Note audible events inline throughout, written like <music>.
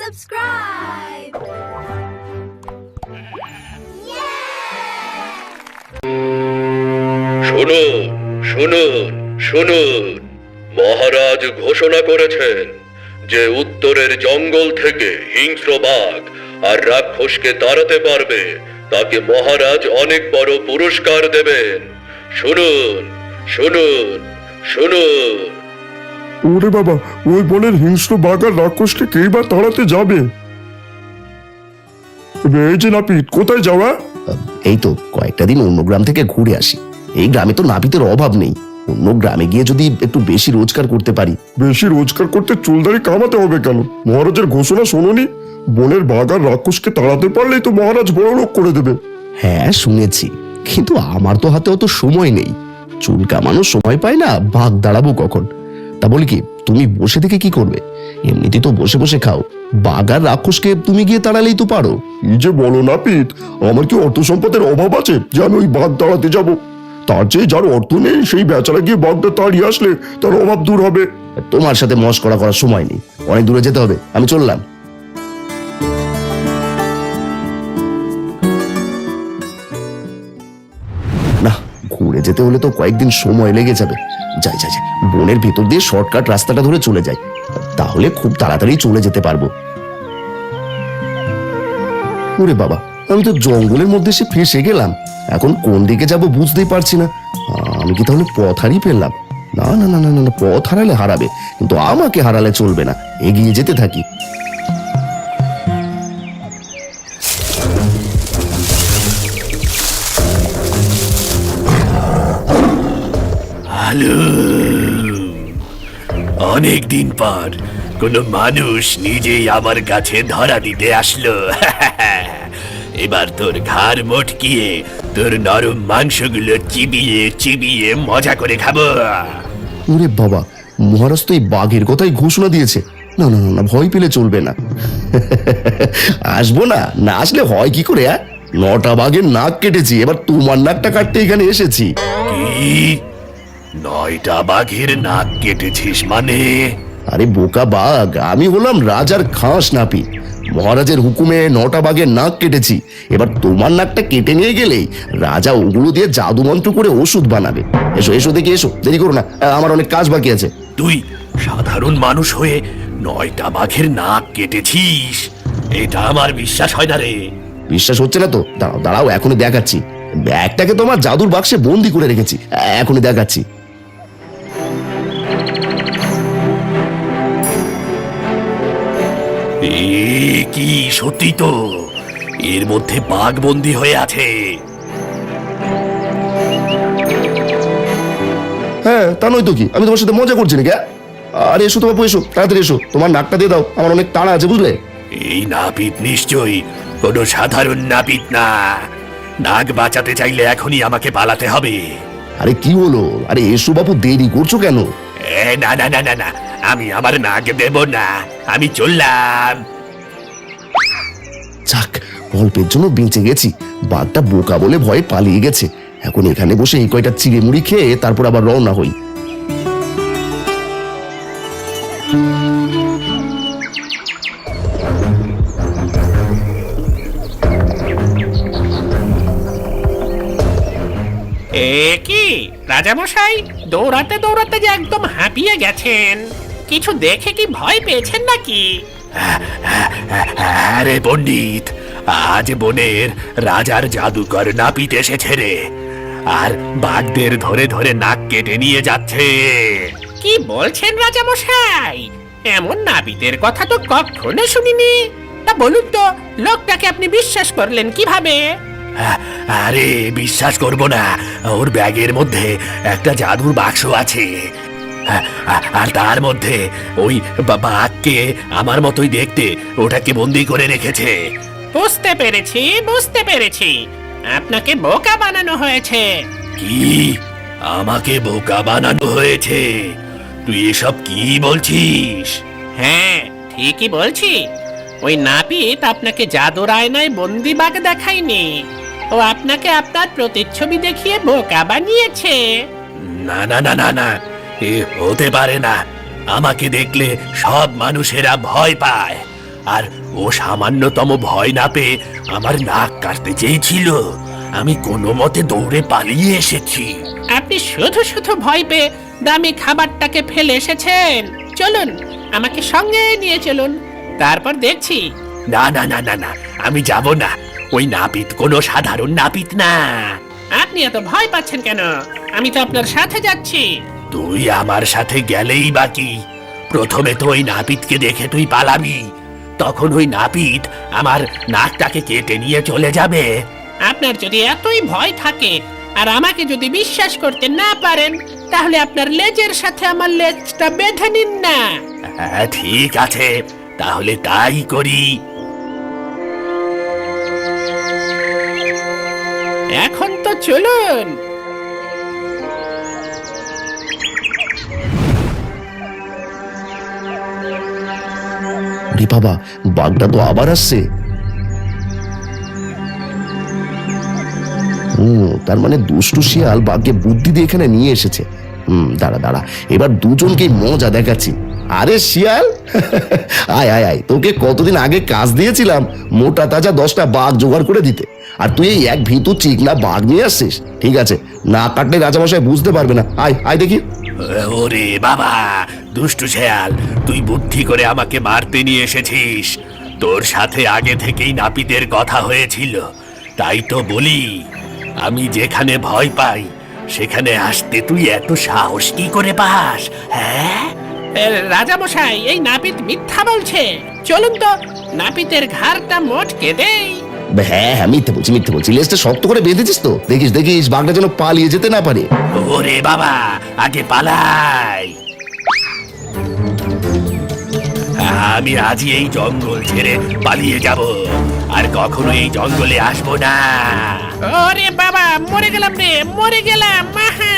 subscribe. শুনুন শুনুন শুনুন। মহারাজ ঘোষণা করেছেন যে উত্তরের জঙ্গল থেকে হিংস্র বাঘ আর রাক্ষসকে তাড়াতে পারবে, তাকে মহারাজ অনেক বড় পুরস্কার দেবেন। শুনুন শুনুন শুনুন। ওরে বাবা ওই বনের হিংস্র বাঘ আর রাক্ষসকে কেই বা তাড়াতে যাবে? এই যে নাপিত কোথায় যাওয়া এই তো কয়েকটা দিন অন্য গ্রাম থেকে ঘুরে আসি। এই গ্রামে তো নাপিতের অভাব নেই। অন্য গ্রামে গিয়ে যদি একটু বেশি রোজগার করতে পারি। বেশি রোজগার করতে চুলদারি কামাতে হবে কেন? মহারাজের ঘোষণা শোনোনি? বনের বাঘ আর রাক্ষসকে তাড়াতে পারলেই তো মহারাজ বড় লোক করে দেবে। হ্যাঁ শুনেছি। কিন্তু আমার তো হাতে অত সময় নেই। চুল কামানোর সময় পাই না ভাগ দাঁড়াবো কখন? তা বলি কি তুমি বসে থেকে কি করবে? এমনিতে তো বসে বসে খাও। বাঘ আর রাক্ষসকে তুমি গিয়ে তাড়ালেই তো পারো। যে বলো নাপিত আমার কি অর্থ সম্পদের অভাব আছে যে আমি ওই বাঘ তাড়াতে যাব? তার চেয়ে যার অর্থ নেই সেই বেচারা গিয়ে বাঘটা তাড়িয়ে আসলে তার অভাব দূর হবে। তোমার সাথে মস্করা করার সময় নেই। অনেক দূরে যেতে হবে। আমি চললাম। না ঘুরে যেতে হলে তো কয়েকদিন সময় লেগে যাবে। যাই যাই যাই, বনের ভেতর দিয়ে শর্টকাট রাস্তাটা ধরে চলে যাই। তাহলে খুব তাড়াতাড়ি চলে যেতে পারব। ওরে বাবা, আমি তো জঙ্গলের মধ্যে সে ফেসে গেলাম। এখন কোন দিকে যাব বুঝতেই পারছি না। আমি কি তাহলে পথ হারিয়ে ফেললাম? না না না না না, পথ হারালে হারাবে, কিন্তু আমাকে হারালে চলবে না। এগিয়ে যেতে থাকি। হ্যালো অনেক দিন পর কোনো মানুষ নিজেই আমার কাছে ধরা দিতে আসলো। <laughs> এবার তোর ঘাড় মটকিয়ে তোর নরম মাংসগুলো চিবিয়ে চিবিয়ে মজা করে খাব। ওরে বাবা মহারাজ তো এই বাঘের কথাই ঘোষণা দিয়েছে। না না না, না ভয় পেলে চলবে না। <laughs> আসব না না আসলে হয় কি করে হ্যাঁ? নটা বাঘের নাক কেটেছি এবার তোমার নাকটা কাটতে এখানে এসেছি। কি? নয়টা বাঘের নাক কেটেছিস মানে? আরে বোকা বাঘ আমি হলাম রাজার খাস নাপি। মহারাজের হুকুমে নটা বাঘের নাক কেটেছি। এবার তোমার নাকটা কেটে নিয়ে গেলেই রাজা ওগুলো দিয়ে জাদু মন্ত্র করে ওষুধ বানাবে। এসো এসো দেখি এসো দেরি করো না আমার অনেক কাজ বাকি আছে। তুই সাধারণ মানুষ হয়ে নয়টা বাঘের নাক কেটেছিস। এটা আমার বিশ্বাস হয় না রে। বিশ্বাস হচ্ছে না তো? দাঁড়াও দাঁড়াও এখনই দেখাচ্ছি। ব্যাগটাকে তোমার জাদুর বাক্সে বন্দি করে রেখেছি। এখনই দেখাচ্ছি। এ কি সত্যি তো? এর মধ্যে বাঘ বন্দি হয়ে আছে। হ্যাঁ তা নয় তো কি? আমি তোমার সাথে মজা করছি নাকি হ্যাঁ? আরে এসো তো বাপু এসো তাড়াতাড়ি এসো। তোমার নাকটা দিয়ে দাও আমার অনেক তাড়া আছে বুঝলে? এই নাপিত নিশ্চয়ই কোনো সাধারণ নাপিত না। নাক বাঁচাতে চাইলে এখনই আমাকে পালাতে হবে। আরে কি হলো? আরে এসো বাপু দেরি করছ কেন? না না না না না। আমি আমার নাক দেব না। আমি চললাম। যাক গল্পের জন্য বেঁচে গেছি। বাঘটা বোকা বলে ভয়ে পালিয়ে গেছে। এখন এখানে বসে এই কয়টা চিড়ে মুড়ি খেয়ে তারপর আবার রওনা হই। এ কি রাজামশাই? দৌড়াতে দৌড়াতে যে একদম হাঁপিয়ে গেছেন। কিছু দেখে কি ভয় পেয়েছেন নাকি? আরে পণ্ডিত আজ বনের রাজার জাদুকর নাপিত এসেছে রে। আর বাঘদের ধরে ধরে নাক কেটে নিয়ে যাচ্ছে। কি বলছেন রাজা মশাই এমন নাপিতের কথা তো কখনো শুনিনি। তা বলুন তো লোকটাকে আপনি বিশ্বাস করলেন কীভাবে? আরে বিশ্বাস করব না। ওর ব্যাগের মধ্যে একটা জাদুর বাক্স আছে। আর তার মধ্যে ওই বাঘকে আমার মতোই দেখতে ওটাকে বন্দি করে রেখেছে। বুঝতে পেরেছি বুঝতে পেরেছি। আপনাকে বোকা বানানো হয়েছে। কি? আমাকে বোকা বানানো হয়েছে? তুই এসব কি বলছিস? হ্যাঁ ঠিকই বলছি। ওই নাপিত আপনাকে জাদুর আয়নায় বন্দি বাঘ দেখায়নি। ও আপনাকে আপনার প্রতিচ্ছবি দেখিয়ে বোকা বানিয়েছে। না না না না না এ হতে পারে না। আমাকে দেখলে সব মানুষেরা ভয় পায়। আর ও সামান্যতম ভয় না পেয়ে আমার নাক কাটতে চেয়েছিল। আমি কোনো মতে দৌড়ে পালিয়ে এসেছি। আপনি শুধু শুধু ভয় পেয়ে দামি খাবারটাকে ফেলে এসেছেন। চলুন আমাকে সঙ্গে নিয়ে চলুন। তারপর দেখছি না না না না না আমি যাব না। ওই নাপিত কোনো সাধারণ নাপিত না। আপনি এত ভয় পাচ্ছেন কেন? আমি তো আপনার সাথে যাচ্ছি। তুই আমার সাথে গেলেই বাকি প্রথমে তো ওই নাপিতকে দেখে তুই পালাবি। তখন ওই নাপিত আমার নাকটাকে কেটে নিয়ে চলে যাবে। আপনার যদি এতই ভয় থাকে আর আমাকে যদি বিশ্বাস করতে না পারেন তাহলে আপনার লেজের সাথে আমার লেজটা বেঁধে নিন না। হ্যাঁ ঠিক আছে। তাহলে তাই করি। এখন তো চলুন। বাবা, বাঘটা তো আবার আসছে। তার মানে দুষ্টু শিয়াল বাঘকে বুদ্ধি দিয়ে এখানে নিয়ে এসেছে। হুম, দাঁড়া দাঁড়া, এবার দুজনকেই মজা দেখাচ্ছি। আরে শিয়াল, আয় আয় আয়, তোকে কতদিন আগে কাজ দিয়েছিলাম, মোটা তাজা দশটা বাঘ জোগাড় করে দিতে। আর তুই এই এক ভিতু চিকনা বাঘ নিয়ে আসছিস, ঠিক আছে? না কাটলে রাজামশাই বুঝতে পারবে না। আয় আয় দেখি। ওরে বাবা, দুষ্টু শেয়াল, তুই বুদ্ধি করে আমাকে মারতে নিয়ে এসেছিস। তোর সাথে আগে থেকেই নাপিতের কথা হয়েছিল, তাই তো বলি, আমি যেখানে ভয় পাই, সেখানে আসতে তুই এত সাহস কি করে পাস হ্যাঁ? রাজামশাই এই নাপিত মিথ্যা বলছে। চলুন তো নাপিতের ঘাড়টা মোটকে দেই। হ্যাঁ হ্যাঁ মিথ্যে বলছি মিথ্যে বলছি। লেজটা শক্ত করে বেঁধেছিস তো? দেখিস দেখিস বাঘটা যেন পালিয়ে যেতে না পারে। ওরে বাবা আগে পালাই। আমি আজই এই জঙ্গল ছেড়ে পালিয়ে যাব। আর কখনো এই জঙ্গলে আসব না। ওরে বাবা মরে গেলাম রে মরে গেলাম মাহা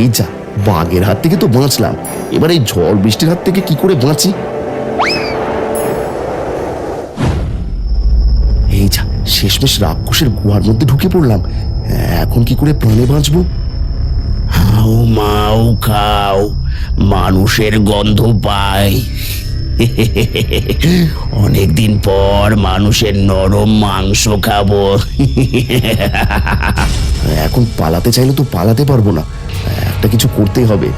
এই যা, বাঘের হাত থেকে তো বাঁচলাম। এবার এই ঝড় বৃষ্টির হাত থেকে কি করে বাঁচি? এই যা, শেষমেশ রাক্ষসের গুহার মধ্যে ঢুকে পড়লাম। এখন কি করে প্রাণে বাঁচবো? হাও মাও খাও, মানুষের গন্ধ পাই। অনেকদিন পর মানুষের নরম মাংস খাব। এখন পালাতে চাইলে তো পালাতে পারব না। একটা কিছু করতেই হবে।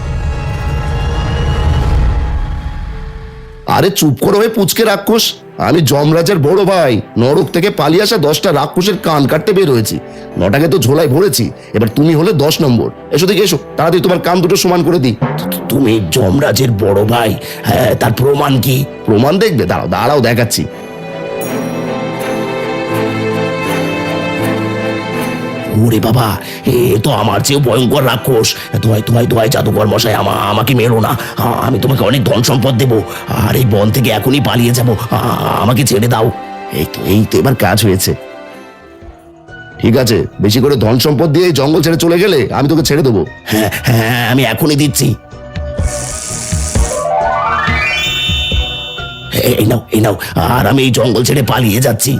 আরে চুপ করো ভাই, পুচকে রাক্ষস। আমি যমরাজের বড় ভাই। নরক থেকে পালিয়ে আসা দশটা রাক্ষসের কান কাটতে বের হয়েছি। নটাকে তো ঝোলাই ভরেছি। এবার তুমি হলে দশ নম্বর। এসো দেখে, এসো। তাড়াতাড়ি তোমার কান দুটো সমান করে দিই। তুমি যমরাজের বড় ভাই। হ্যাঁ তার প্রমাণ কি? প্রমাণ দেখবে? দাঁড়াও দাঁড়াও দেখাচ্ছি। ওরে বাবা। এ তো আমার চেয়েও ভয়ঙ্কর রাক্ষস। দোয়াই দোয়াই দোয়াই জাদুকর মশাই, আমা, আমাকে মেরো না। আমি তোমাকে অনেক ধন সম্পদ দেবো। আর এই বন থেকে এখনই পালিয়ে যাব। আমাকে ছেড়ে দাও। এই তো এই তো এবার কাজ হয়েছে। ঠিক আছে, বেশি করে ধন সম্পদ দিয়ে জঙ্গল ছেড়ে চলে গেলে আমি তোকে ছেড়ে দেবো। হ্যাঁ হ্যাঁ আমি এখনই দিচ্ছি। এই নাও এই নাও। আর আমি এই জঙ্গল ছেড়ে পালিয়ে যাচ্ছি।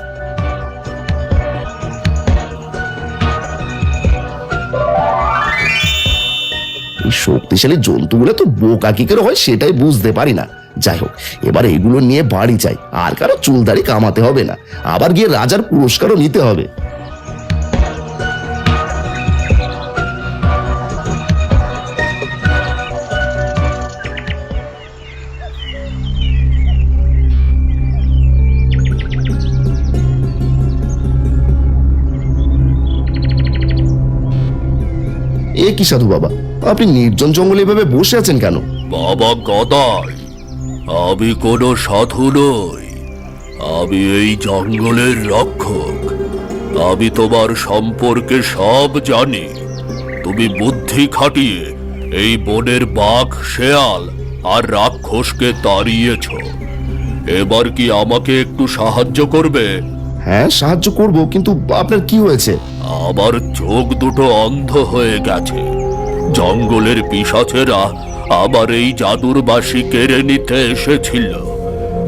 শক্তিশালী জন্তুগুলো তো বোকা কি করে হয় সেটাই বুঝতে পারি না। যাই হোক, এবার এগুলো নিয়ে বাড়ি চাই আর কারও চুলদারি কামাতে হবে না। আবার গিয়ে রাজার পুরস্কারও নিতে হবে। কি সাধু বাবা? আপনি নির্জন জঙ্গলে এভাবে বসে আছেন কেন? বাবা গদাই আমি কোনো সাধু নই। আমি এই জঙ্গলের রক্ষক। আমি তোমার সম্পর্কে সব জানি। তুমি বুদ্ধি খাটিয়ে এই বনের বাঘ শেয়াল আর রাক্ষসকে তাড়িয়েছ। এবার কি আমাকে একটু সাহায্য করবে? হ্যাঁ সাহায্য করব কিন্তু আপনার কি হয়েছে? আমার চোখ দুটো অন্ধ হয়ে গেছে। জঙ্গলের পিসাচেরা আবার এই জাদুর বাসি কেড়ে নিতে এসেছিল।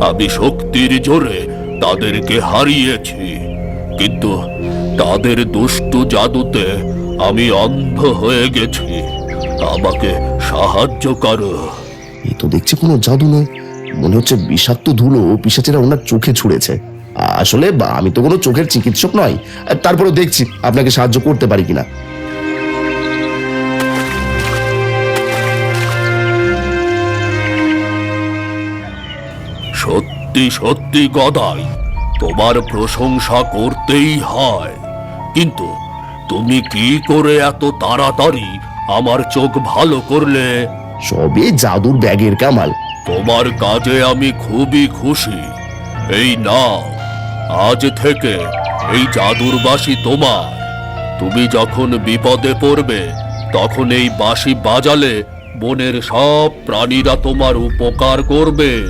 আমি শক্তির জোরে তাদেরকে হারিয়েছি, কিন্তু তাদের দুষ্টু জাদুতে আমি অন্ধ হয়ে গেছি। আমাকে সাহায্য করো। এ তো দেখছি কোনো জাদু নয়। মনে হচ্ছে বিষাক্ত ধুলো পিসাচেরা ওনার চোখে ছুঁড়েছে। আসলে আমি তো কোনো চোখের চিকিৎসক নয়। তারপরেও দেখছি আপনাকে সাহায্য করতে পারি কিনা। সত্যি সত্যি গদাই তোমার প্রশংসা করতেই হয়। কিন্তু তুমি কি করে এত তাড়াতাড়ি আমার চোখ ভালো করলে? সবে জাদুর ব্যাগের কামাল। তোমার কাজে আমি খুবই খুশি। এই নাও। আজ থেকে এই জাদুর বাঁশি তোমার। তুমি যখন বিপদে পড়বে, তখন এই বাসি বাজালে বনের সব প্রাণীরা তোমার উপকার করবে।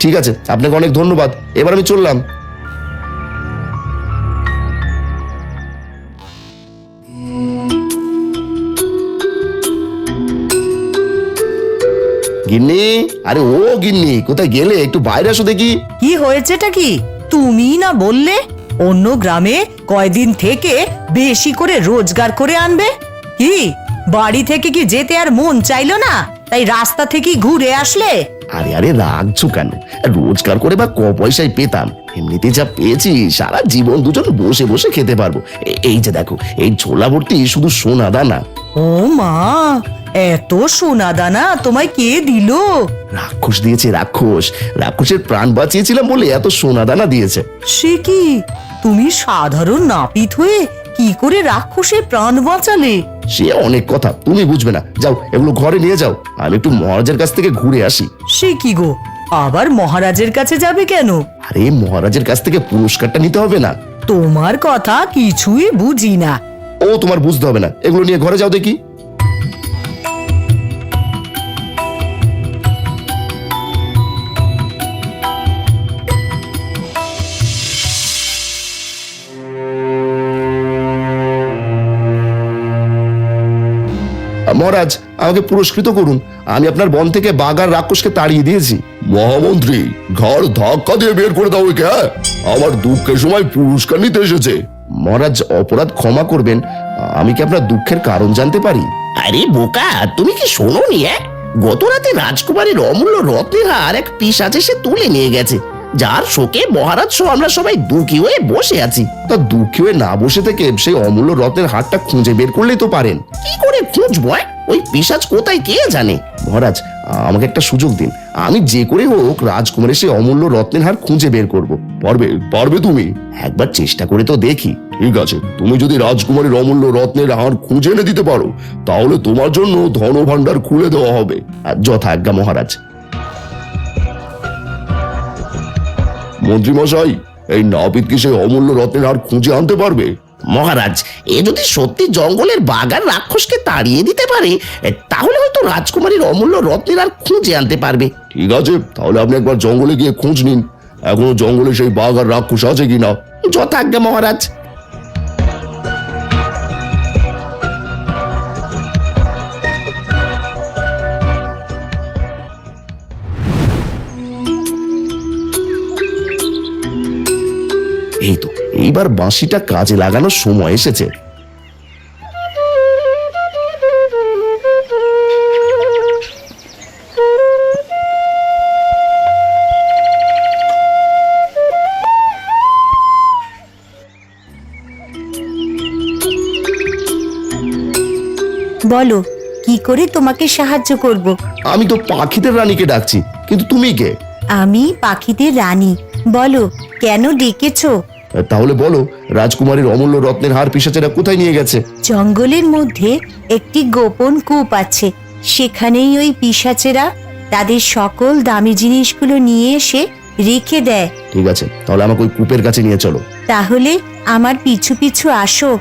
ঠিক আছে, আপনাকে অনেক ধন্যবাদ। এবার আমি চললাম। গিন্নি? আরে ও গিন্নি কোথায় গেলে? একটু বাইরে আসো দেখি। কি হয়েছেটা কি? তুমি না বললে? অন্য গ্রামে কয়দিন থেকে বেশি করে রোজগার করে আনবে? কি? বাড়ি থেকে কি যেতে আর মন চাইলো না? তাই রাস্তা থেকে ঘুরে আসলে? আরে আরে রাখছো কেন? রোজগার করে বা ক পয়সায় পেতাম। এমনিতে যা পেয়েছি সারা জীবন দুজন বসে বসে খেতে পারব। এই যে দেখো এই ছোলা ভর্তি শুধু সোনা দানা। ও মা এত সোনা দানা তোমায় কে দিল? রাক্ষস দিয়েছে রাক্ষস। রাক্ষসের প্রাণ বাঁচিয়েছিলাম বলে এত সোনা দানা দিয়েছে। সে কি? তুমি সাধারণ নাপিত হয়ে কি করে রাক্ষসের প্রাণ বাঁচালে? সে অনেক কথা তুমি বুঝবে না। যাও এগুলো ঘরে নিয়ে যাও। আমি একটু মহারাজের কাছ থেকে ঘুরে আসি। সে কি গো? আবার মহারাজের কাছে যাবে কেন? আরে মহারাজের কাছ থেকে পুরস্কারটা নিতে হবে না। তোমার কথা কিছুই বুঝি না। ও তোমার বুঝতে হবে না। এগুলো নিয়ে ঘরে যাও দেখি। মহারাজ, আমাকে পুরস্কৃত করুন। আমি আপনার বন থেকে বাগার রাক্ষসকে তাড়িয়ে দিয়েছি। মহামন্ত্রী, ঘর ধাক্কা দিয়ে বের করে দাও হ্যাঁ? আমার দুঃখের সময় পুরস্কার নিতে এসেছে। মহারাজ অপরাধ ক্ষমা করবেন আমি কি আপনার দুঃখের কারণ জানতে পারি? আরে বোকা তুমি কি শোনোনি হ্যাঁ গত রাতে রাজকুমারীর অমূল্য রত্নের হার এক পিসাচ এসে তুলে নিয়ে গেছে যার শোকে মহারাজ সহ আমরা সবাই দুঃখী হয়ে বসে আছি। তা দুঃখী হয়ে না বসে থেকে সেই অমূল্য রত্নের হারটা খুঁজে বের করলেই তো পারেন। কি করে খুঁজবো? ওই পিসাচ কোথায় কে জানে? মহারাজ আমাকে একটা সুযোগ দিন। আমি যে করে হোক রাজকুমারের সেই অমূল্য রত্নের হার খুঁজে বের করব। পারবে পারবে তুমি। একবার চেষ্টা করে তো দেখি। ঠিক আছে তুমি যদি রাজকুমারীর অমূল্য রত্নের হার খুঁজে এনে দিতে পারো তাহলে তোমার জন্য ধন ধনভাণ্ডার খুলে দেওয়া হবে। আর যথাজ্ঞা মহারাজ। মন্ত্রীমশাই এই নাপিত কি সেই অমূল্য রত্নের হার খুঁজে আনতে পারবে? মহারাজ এ যদি সত্যি জঙ্গলের বাগান রাক্ষসকে তাড়িয়ে দিতে পারে তাহলে হয়তো রাজকুমারীর অমূল্য রত্নের আর খুঁজে আনতে পারবে। ঠিক আছে তাহলে আপনি একবার জঙ্গলে গিয়ে খোঁজ নিন। এখনও জঙ্গলে সেই বাঘ আর রাক্ষস আছে কিনা? যথাজ্ঞা মহারাজ। এইবার বাঁশিটা কাজে লাগানোর সময় এসেছে। বলো কি করে তোমাকে সাহায্য করব? আমি তো পাখিদের রানীকে ডাকছি কিন্তু তুমি কে? আমি পাখিদের রানী। বলো কেন ডেকেছো? তাহলে বলো রাজকুমারীর অমূল্য রত্নের হার পিসাচেরা কোথায় নিয়ে গেছে? জঙ্গলের মধ্যে একটি গোপন কূপ আছে। সেখানেই ওই পিসাচেরা তাদের সকল দামি জিনিসগুলো নিয়ে এসে রেখে দেয়। ঠিক আছে তাহলে আমাকে ওই কূপের কাছে নিয়ে চলো। তাহলে আমার পিছু পিছু আসো।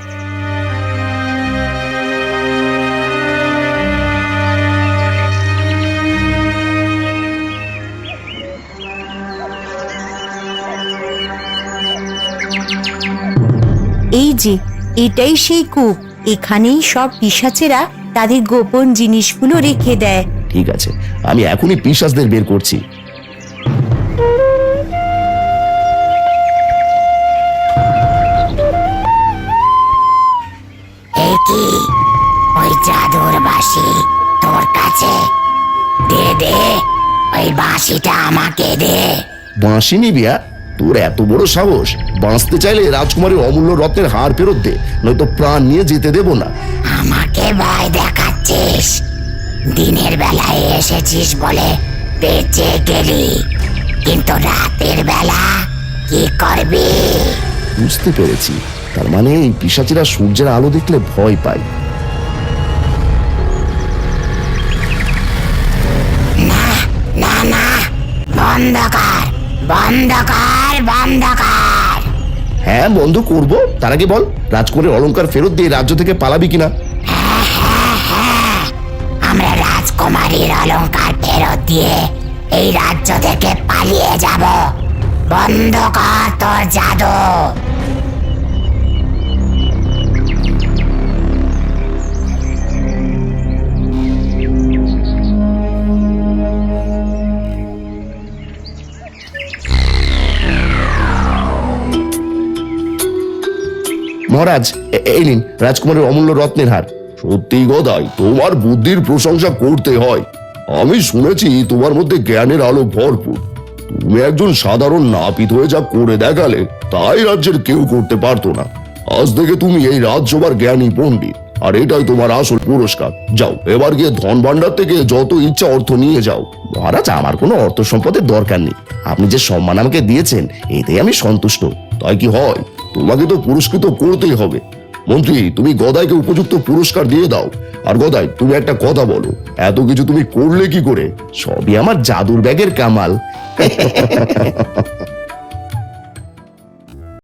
এই যে এটাই সেই কূপ। এখানেই সব পিসাচেরা তাদের গোপন জিনিসগুলো রেখে দেয়। ঠিক আছে আমি এখনই পিসাসদের বের করছি। ওই চাদর বাসি তোর কাছে? দে দে ওই বাঁশিটা আমাকে দে। বাঁশি নিবি তোর এত বড় সাহস? বাঁচতে চাইলে রাজকুমারীর অমূল্য রত্নের হার ফেরত দে নয়তো প্রাণ নিয়ে যেতে দেবো না। আমাকে ভয় দেখাচ্ছিস। দিনের বেলায় এসেছিস বলে বেঁচে গেলি। কিন্তু রাতের বেলা কি করবি? বুঝতে পেরেছি। তার মানে এই পিসাচিরা সূর্যের আলো দেখলে ভয় পায়। না না বন্ধ কর। বন্ধ কর বন্ধ কর হ্যাঁ বন্ধ করব। তার আগে বল রাজকুমারের অলংকার ফেরত দিয়ে রাজ্য থেকে পালাবি কিনা? আমরা রাজকুমারীর অলংকার ফেরত দিয়ে এই রাজ্য থেকে পালিয়ে যাব। বন্ধ কর তোর জাদু। মহারাজ এই নিন, রাজকুমারের অমূল্য রত্নের হার। সত্যি গদাই, তোমার বুদ্ধির প্রশংসা করতে হয়। আমি শুনেছি তোমার মধ্যে জ্ঞানের আলো ভরপুর। তুমি একজন সাধারণ নাপিত হয়ে যা করে দেখালে, তাই রাজ্যের কেউ করতে পারতো না। আজ থেকে তুমি এই রাজসভার জ্ঞানী পণ্ডিত, আর এটাই তোমার আসল পুরস্কার। যাও, এবার গিয়ে ধন ভাণ্ডার থেকে যত ইচ্ছা অর্থ নিয়ে যাও। মহারাজ, আমার কোনো অর্থ সম্পদের দরকার নেই। আপনি যে সম্মান আমাকে দিয়েছেন এতেই আমি সন্তুষ্ট। তাই কি হয়? তোমাকে তো পুরস্কৃত করতেই হবে। মন্ত্রী, তুমি গদাইকে উপযুক্ত পুরস্কার দিয়ে দাও। আর গদাই, তুমি একটা কথা বলো। এত কিছু তুমি করলে কি করে? সবই আমার জাদুর ব্যাগের কামাল। <laughs>